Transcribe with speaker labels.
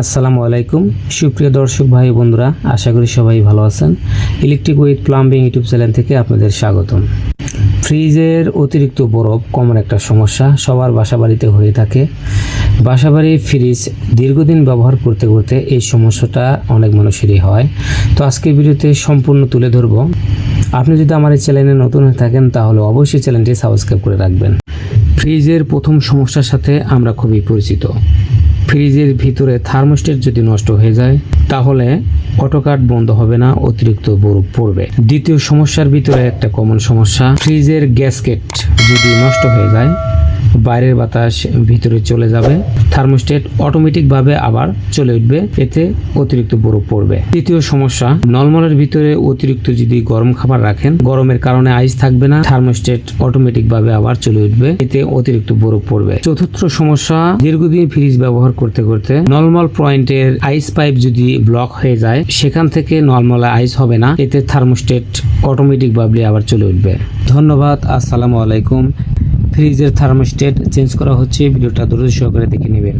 Speaker 1: আসসালামু আলাইকুম। সুপ্রিয় দর্শক ভাই বন্ধুরা, আশা করি সবাই ভালো আছেন। Electric with plumbing YouTube channel থেকে আপনাদের স্বাগতম। ফ্রিজের অতিরিক্ত বরফ কমন একটা সমস্যা, সবার বাসাবাড়িতে হয়ে থাকে। বাসা বাসাবাড়ি ফ্রিজ দীর্ঘদিন ব্যবহার করতে করতে এই সমস্যাটা অনেক মানুষেরই হয়। তো আজকের ভিডিওতে সম্পূর্ণ তুলে ধরবো। আপনি যদি আমার এই চ্যানেলে নতুন হয়ে থাকেন, তাহলে অবশ্যই চ্যানেলটি সাবস্ক্রাইব করে রাখবেন। ফ্রিজের প্রথম সমস্যার সাথে আমরা খুবই পরিচিত। ফ্রিজের ভিতরে থার্মোস্টেট যদি নষ্ট হয়ে যায়, তাহলে অটোকাট বন্ধ হবে না, অতিরিক্ত বরফ পড়বে। দ্বিতীয় সমস্যার ভিতরে একটা কমন সমস্যা, ফ্রিজের গ্যাসকেট যদি নষ্ট হয়ে যায় বাইরের বাতাস ভিতরে চলে যাবে। থার্মোস্টেট অটোমেটিকভাবে আবার চলে উঠবে। এতে অতিরিক্ত বরফ পড়বে। তৃতীয় সমস্যা, নলমলের ভিতরে অতিরিক্ত যদি গরম খাবার রাখেন, গরমের কারণে আইস থাকবে না। থার্মোস্টেট অটোমেটিকভাবে আবার চলে উঠবে। এতে অতিরিক্ত বরফ পড়বে। চতুর্থ সমস্যা, দীর্ঘদিন ফ্রিজ ব্যবহার করতে করতে নলমল পয়েন্টের আইস পাইপ যদি ব্লক হয়ে যায়, সেখান থেকে নলমলে আইস হবে না। এতে থার্মোস্টেট অটোমেটিকভাবে আবার চলে উঠবে। ধন্যবাদ। আসসালামু আলাইকুম। ফ্রিজের থার্মোস্টেট চেঞ্জ করা হচ্ছে ভিডিওটা দ্রুত সহকারে দেখে নেবেন।